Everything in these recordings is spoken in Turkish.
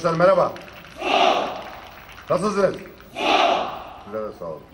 Arkadaşlar merhaba. Nasılsınız? Size de sağ olun.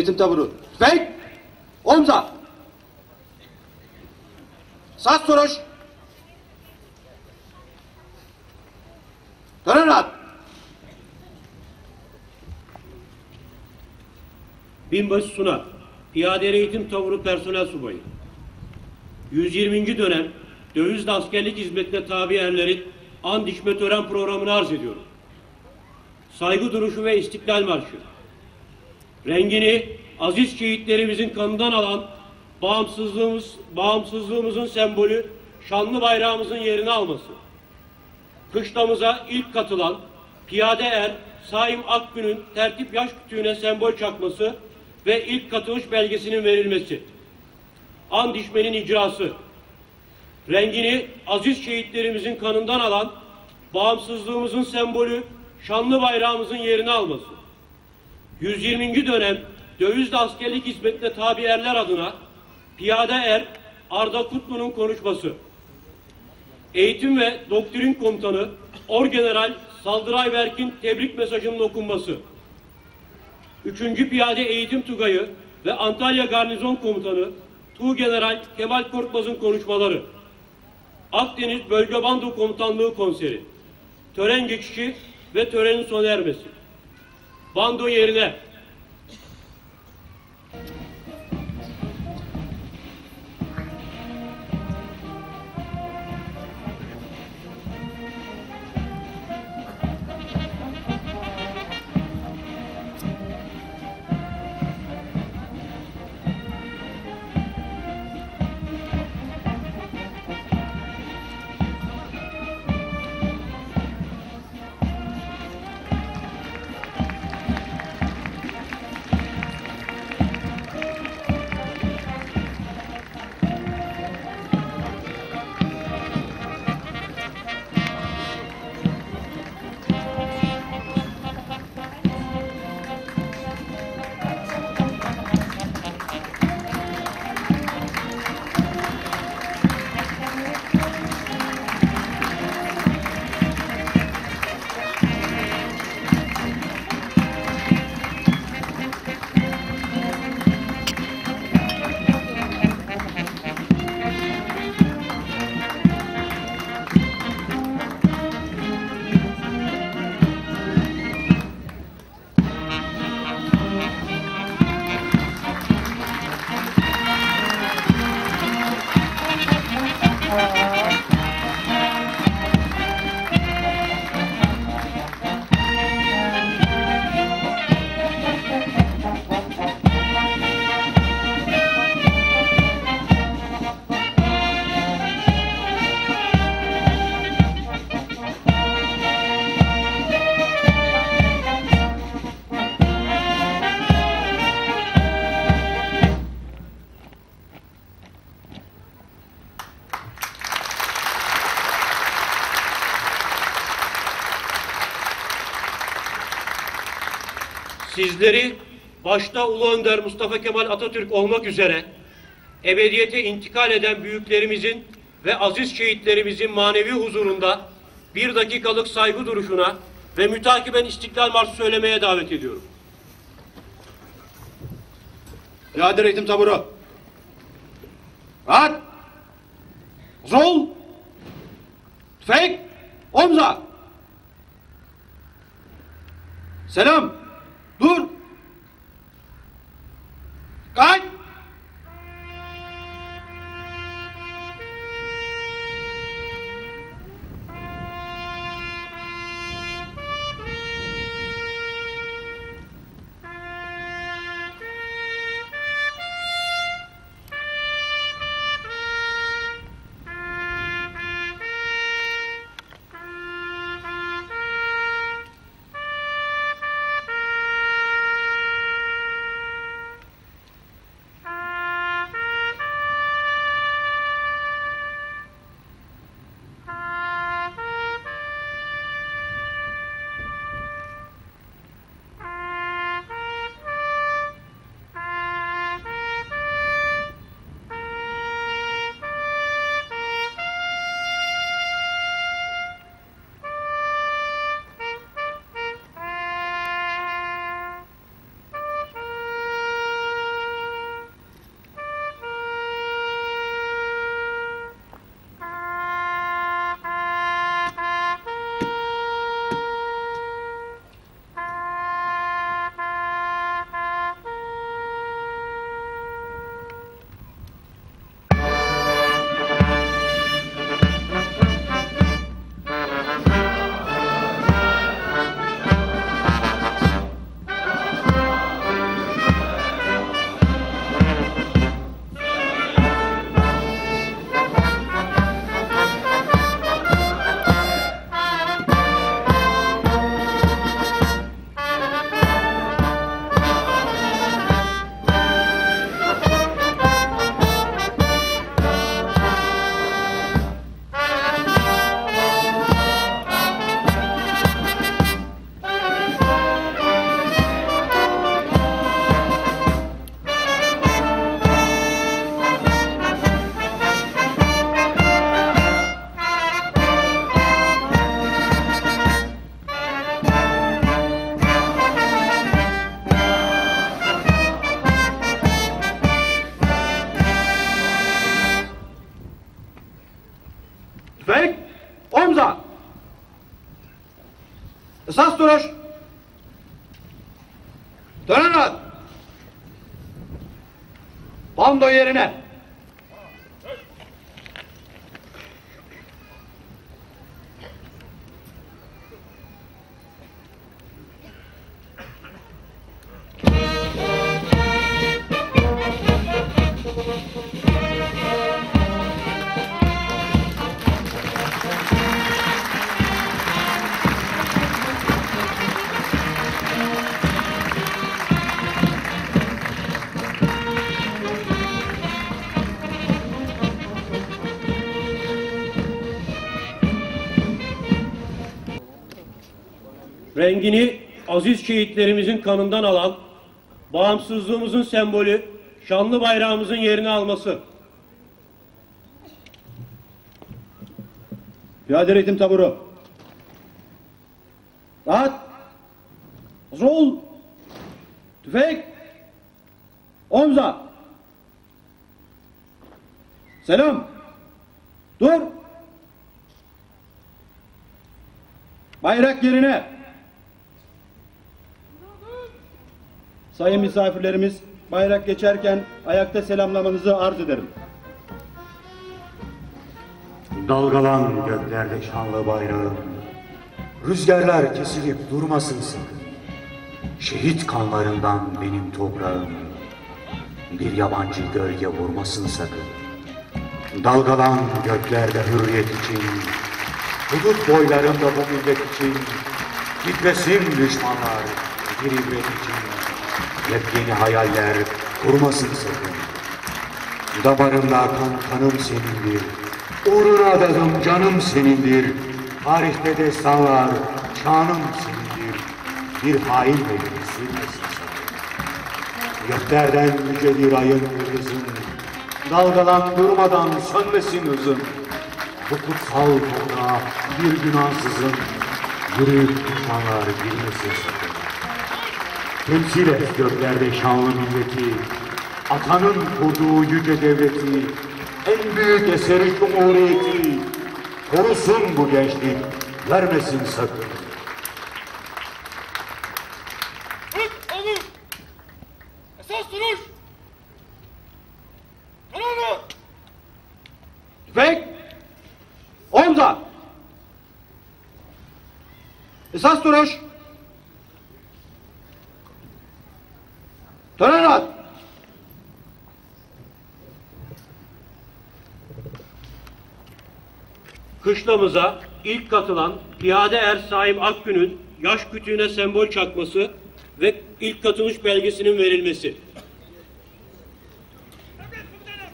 Eğitim taburu. Tüfek! Omza! Saz soruş! Tören at! Binbaşı Suna, Piyade Eğitim Tavuru Personel Subayı. 120. dönem dövizli askerlik hizmetine tabi erlerin and içme tören programını arz ediyorum. Saygı duruşu ve İstiklal Marşı. Rengini aziz şehitlerimizin kanından alan bağımsızlığımız, bağımsızlığımızın sembolü şanlı bayrağımızın yerini alması. Kışlamıza ilk katılan piyade er Saim Akgün'ün tertip yaş kütüğüne sembol çakması ve ilk katılış belgesinin verilmesi. And içmenin icrası. Rengini aziz şehitlerimizin kanından alan bağımsızlığımızın sembolü şanlı bayrağımızın yerini alması. 120. dönem dövizli askerlik hizmetine tabi erler adına Piyade Er Arda Kutlu'nun konuşması. Eğitim ve Doktrin Komutanı Orgeneral Saldıray Berk'in tebrik mesajının okunması. 3. Piyade Eğitim Tugayı ve Antalya Garnizon Komutanı Tuğgeneral Kemal Korkmaz'ın konuşmaları. Akdeniz Bölge Bando Komutanlığı Konseri. Tören geçişi ve törenin sona ermesi. Bando yerine sizleri başta Ulu Önder Mustafa Kemal Atatürk olmak üzere ebediyete intikal eden büyüklerimizin ve aziz şehitlerimizin manevi huzurunda bir dakikalık saygı duruşuna ve mütakiben İstiklal Marşı söylemeye davet ediyorum. Piyade eğitim taburu. Rahat. Sol. Tüfek. Omza. Selam. Dur. Kaç. Rengini aziz şehitlerimizin kanından alan, bağımsızlığımızın sembolü, şanlı bayrağımızın yerini alması. Piyade eğitim taburu. Rahat. Sol. Tüfek. Omza. Selam. Dur. Bayrak yerine. Sayın misafirlerimiz, bayrak geçerken ayakta selamlamanızı arz ederim. Dalgalan göklerde şanlı bayrağım. Rüzgarlar kesilip durmasın sakın. Şehit kanlarından benim toprağım. Bir yabancı gölge vurmasın sakın. Dalgalan göklerde hürriyet için. Hudut boylarında bu millet için. Gitmesin düşmanlar bir ibret için. Yepyeni hayaller kurmasın sakın. Damarımda akan kanım senindir. Uğruna adadım canım senindir. Tarihte destanlar şanım senindir. Bir hain beni silmesin Göklerden yüce bir ayın yıldızın, dalgalan durmadan sönmesin hızın. Bu kutsal toprağa bir günahsızın, yürüyüp düşmanlar girmesin sakın. Temsil et göklerde şanlı milleti, atanın kurduğu yüce devleti, en büyük eseri cumhuriyeti, korusun bu gençlik, vermesin sakın. Üç alın. Esas duruş. Kararlı. Tüfek! Omza! Esas duruş! Tören at! Kışlamıza ilk katılan Piyade Er Saim Akgün'ün yaş kütüğüne sembol çakması ve ilk katılış belgesinin verilmesi. Evet komutanım.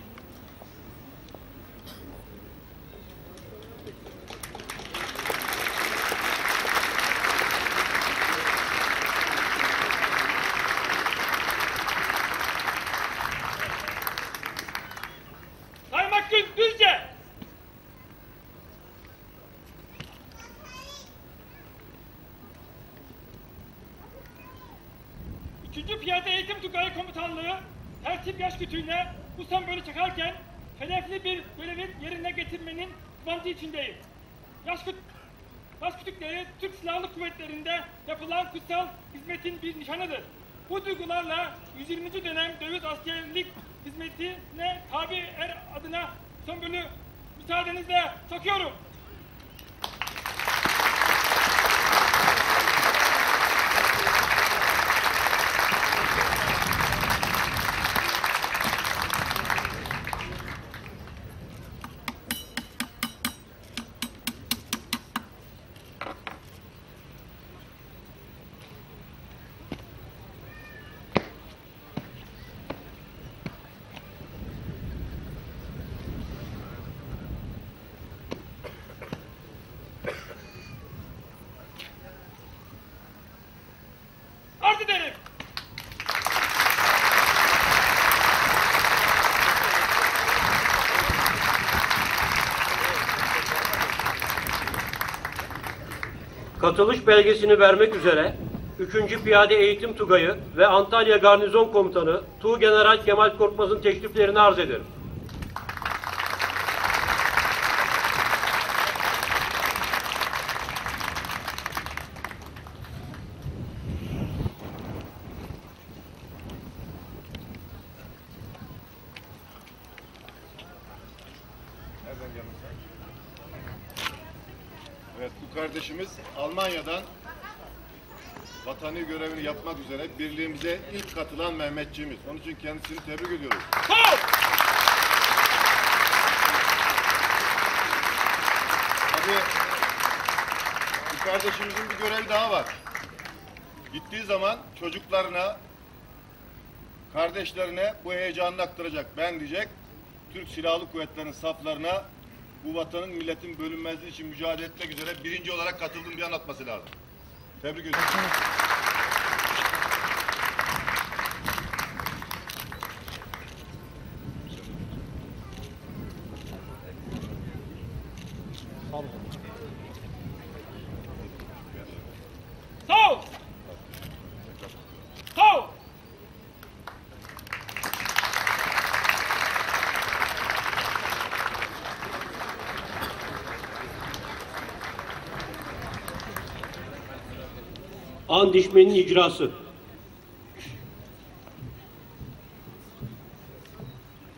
Sayın Hakkın Düzce. İkinci Piyade Eğitim Tugayı Komutanlığı tertip yaş kütüğüne bu sembolü çakarken hedefli bir görevi yerine getirmenin kıvancı içindeyim. Yaş, küt yaş kütükleri Türk Silahlı Kuvvetleri'nde yapılan kutsal hizmetin bir nişanıdır. Bu duygularla 120. dönem döviz askerlik hizmetine tabi er adına sembolü müsaadenizle takıyorum. Arz ederim. Katılış belgesini vermek üzere 3. Piyade Eğitim Tugayı ve Antalya Garnizon Komutanı Tuğ General Kemal Korkmaz'ın teşriflerini arz ederim. Üzere birliğimize ilk katılan Mehmetçiğimiz. Onun için kendisini tebrik ediyoruz. Tabii bu kardeşimizin bir görevi daha var. Gittiği zaman çocuklarına, kardeşlerine bu heyecanını aktaracak. Ben diyecek, Türk Silahlı Kuvvetleri'nin saflarına bu vatanın, milletin bölünmezliği için mücadele etmek üzere birinci olarak katıldım diye anlatması lazım. Tebrik ediyorum. Sağ ol. Sağ ol. An dişmenin icrası.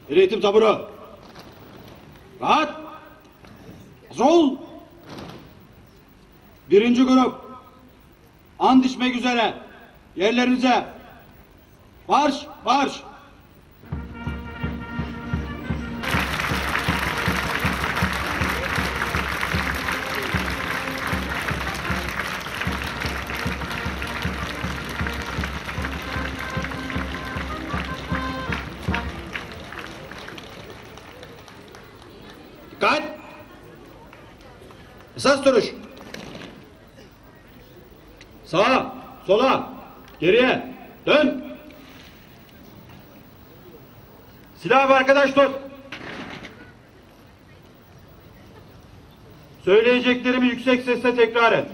Eğitim taburu! Rahat! Hazır! Birinci grup. An düşmek üzere. Yerlerinize. Marş! Marş! Duruş. Sağa, sola, geriye, dön. Silah arkadaş tut. Söyleyeceklerimi yüksek sesle tekrar et.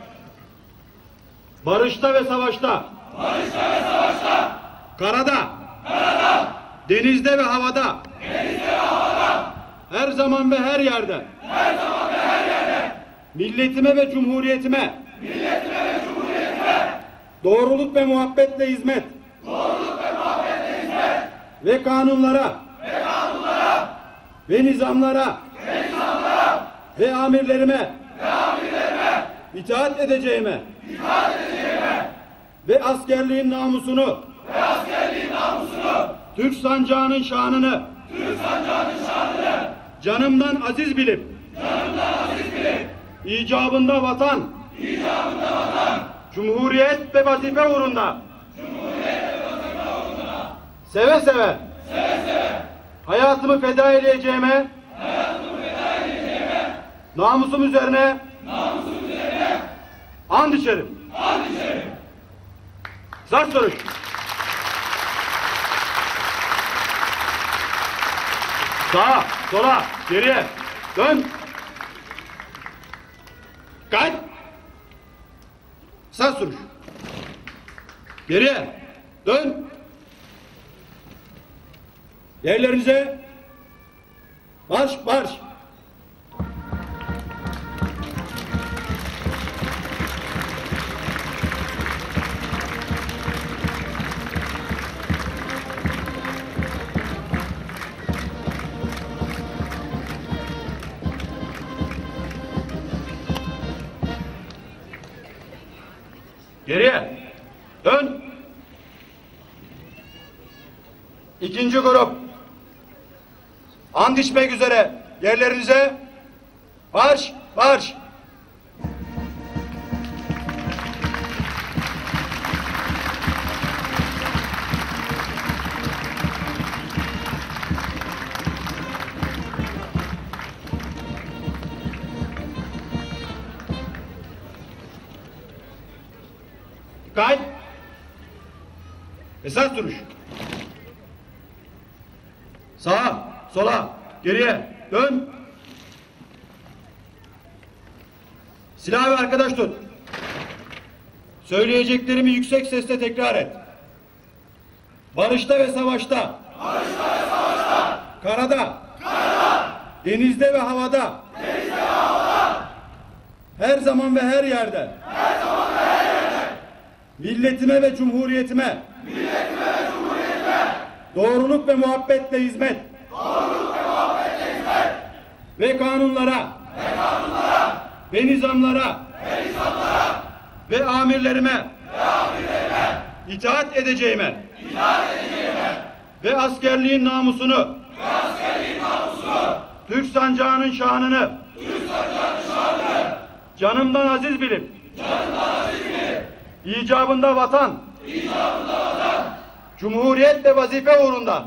Barışta ve savaşta. Barışta ve savaşta. Karada. Karada. Denizde ve havada. Denizde ve havada. Her zaman ve her yerde. Her zaman ve her yerde. Milletime ve cumhuriyetime. Milletime ve cumhuriyetime. Doğruluk ve muhabbetle hizmet. Doğruluk ve muhabbetle hizmet. Ve kanunlara. Ve kanunlara. Ve nizamlara. Ve nizamlara. Ve amirlerime. İtaat edeceğime. Ve askerliğin namusunu. Ve askerliğin namusunu. Türk sancağının şanını. Türk sancağının şanını. Canımdan aziz bilip. İcabında vatan. İcabında vatan. Cumhuriyet ve vazife uğrunda. Cumhuriyet ve vazife uğrunda. Seve seve. Seve seve. Hayatımı feda edeceğime. Hayatımı feda edeceğime. Namusum üzerine. And içerim. And içerim. Saz soruş. Sağa, sola, geriye. Dön. Kaç. Saz soruş. Geriye. Dön. Yerlerinize. Marş, marş. Geriye. Dön. İkinci grup. And içmek üzere. Yerlerinize. Marş, marş. Duruş. Sağa, sola, geriye, dön. Silah ve arkadaş tut. Söyleyeceklerimi yüksek sesle tekrar et. Barışta ve savaşta. Barışta ve savaşta. Karada. Karada. Denizde ve havada. Denizde ve havada. Her zaman ve her yerde. Milletime ve cumhuriyetime. Doğruluk ve muhabbetle hizmet. Doğruluk ve muhabbetle hizmet. Ve kanunlara. Ve kanunlara. Ve nizamlara. Ve nizamlara. Ve amirlerime. Ve amirlerime. İtaat edeceğime. İtaat edeceğime. Ve askerliğin namusunu. Ve askerliğin namusunu. Türk sancağının şanını. Türk sancağının şanını. Canımdan aziz bilip. İcabında vatan. İcabında vatan. Cumhuriyet ve vazife uğrunda.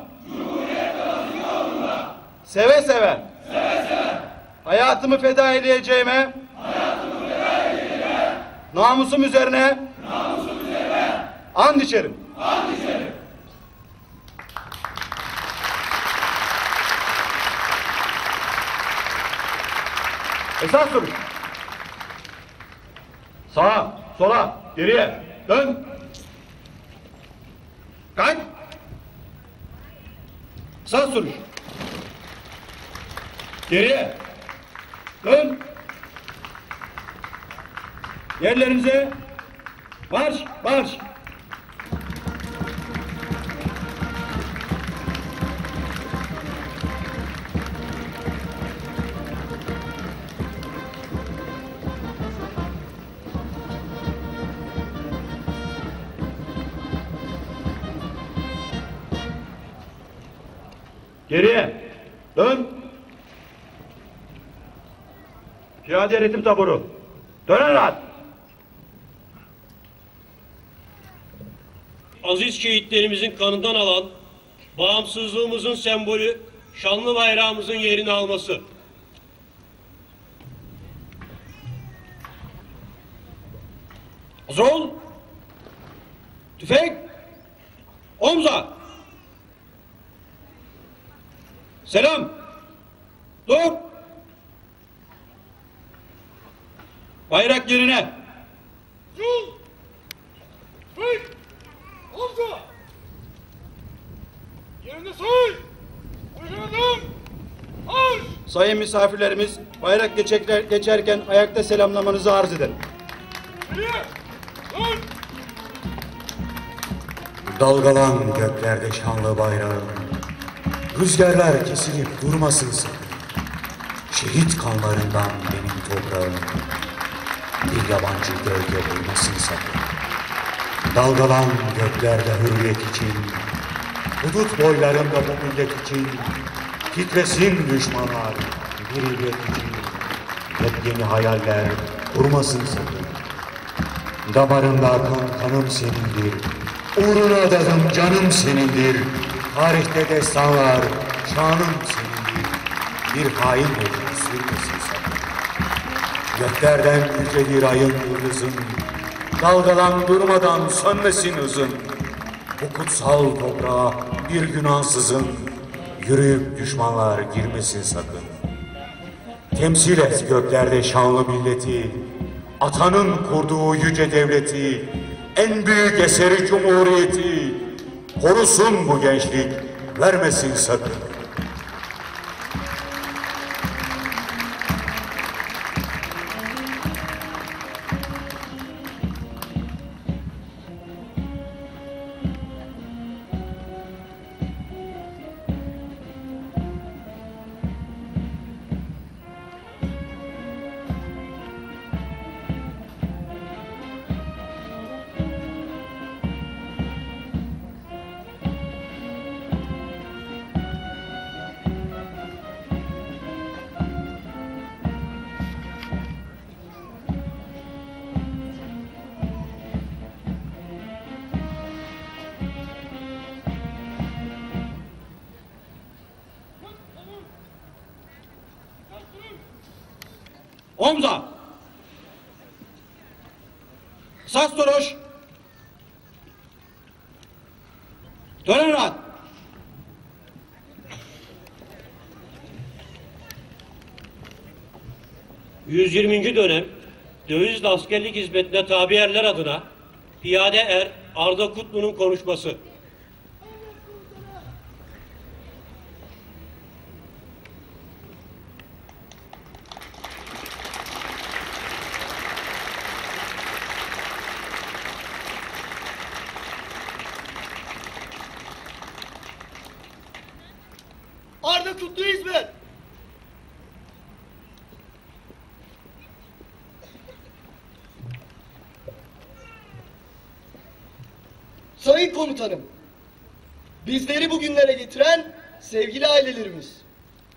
Seve seve. Seve seve. Hayatımı feda edeceğime. Hayatımı feda edeceğime. Namusum üzerine. Namusum üzerine. And içerim. And içerim. Esas soruş. Sağa, sola, geriye, dön. Kaç. Sağ sürüş. Geriye. Dön. Yerlerinize. Marş, marş. Geriye. Dön. Piyade ritim taburu. Dön rahat. Aziz şehitlerimizin kanından alan bağımsızlığımızın sembolü şanlı bayrağımızın yerini alması. Hazır ol. Tüfek. Omza. Selam. Dur. Bayrak yerine. Yol! Hey! Omza! Yerine say! Uyguladım! Marş! Sayın misafirlerimiz bayrak geçekler, geçerken ayakta selamlamanızı arz ederim. Geriye! Dalgalan göklerde şanlı bayrağın. Rüzgarlar kesilip durmasın sakın. Şehit kanlarından benim toprağım. Bir yabancı gölge bulmasın sakın. Dalgalan göklerde hürriyet için. Hudut boylarında bu millet için. Titresin düşmanlar bir illet için. Yepyeni hayaller kurmasın sakın. Damarında akan kanım senindir. Uğruna adadım canım senindir. Tarihte destanlar şanım senindir. Bir hain olur sürmesin sakın. Göklerden yüce bir ayın yıldızın. Dalgalan durmadan sönmesin hızın. Bu kutsal toprağa bir günahsızın. Yürüyüp düşmanlar girmesin sakın. Temsil et göklerde şanlı milleti, atanın kurduğu yüce devleti, en büyük eseri cumhuriyeti, korusun bu gençlik, vermesin sakın. Omza. Sas duruş. Dönen rahat. ...120. dönem dövizli askerlik hizmetine tabi erler adına Piyade Er Arda Kutlu'nun konuşması. Arda Kutlu Hizmet. Sayın komutanım, bizleri bugünlere getiren sevgili ailelerimiz,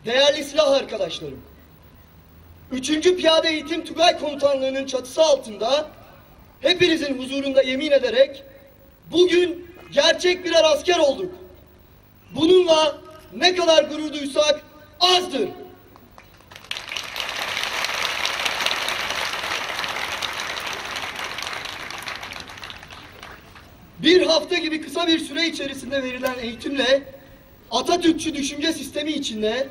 değerli silah arkadaşlarım. 3. Piyade Eğitim Tugay Komutanlığı'nın çatısı altında hepinizin huzurunda yemin ederek bugün gerçek birer asker olduk. Bununla ne kadar gurur duysak azdır. Bir hafta gibi kısa bir süre içerisinde verilen eğitimle Atatürkçü düşünce sistemi içinde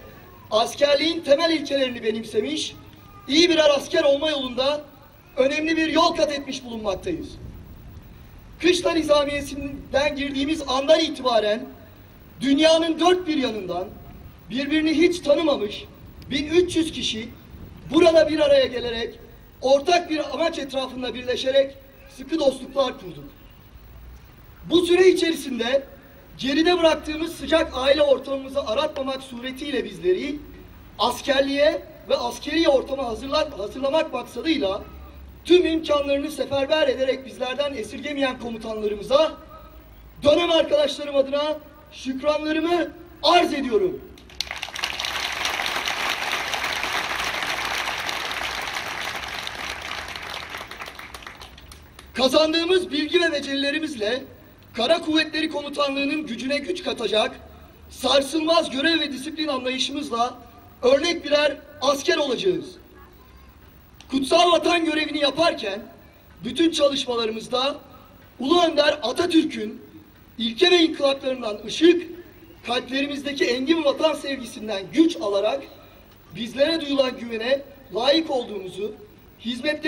askerliğin temel ilkelerini benimsemiş, iyi birer asker olma yolunda önemli bir yol kat etmiş bulunmaktayız. Kışla nizamiyesinden girdiğimiz andan itibaren dünyanın dört bir yanından birbirini hiç tanımamış 1300 kişi burada bir araya gelerek ortak bir amaç etrafında birleşerek sıkı dostluklar kurduk. Bu süre içerisinde geride bıraktığımız sıcak aile ortamımızı aratmamak suretiyle bizleri askerliğe ve askeri ortama hazırla- hazırlamak maksadıyla tüm imkanlarını seferber ederek bizlerden esirgemeyen komutanlarımıza dönem arkadaşlarım adına şükranlarımı arz ediyorum. Kazandığımız bilgi ve becerilerimizle Kara Kuvvetleri Komutanlığı'nın gücüne güç katacak, sarsılmaz görev ve disiplin anlayışımızla örnek birer asker olacağız. Kutsal vatan görevini yaparken bütün çalışmalarımızda Ulu Önder Atatürk'ün ilke ve inkılaplarından ışık, kalplerimizdeki engin vatan sevgisinden güç alarak bizlere duyulan güvene layık olduğumuzu, hizmette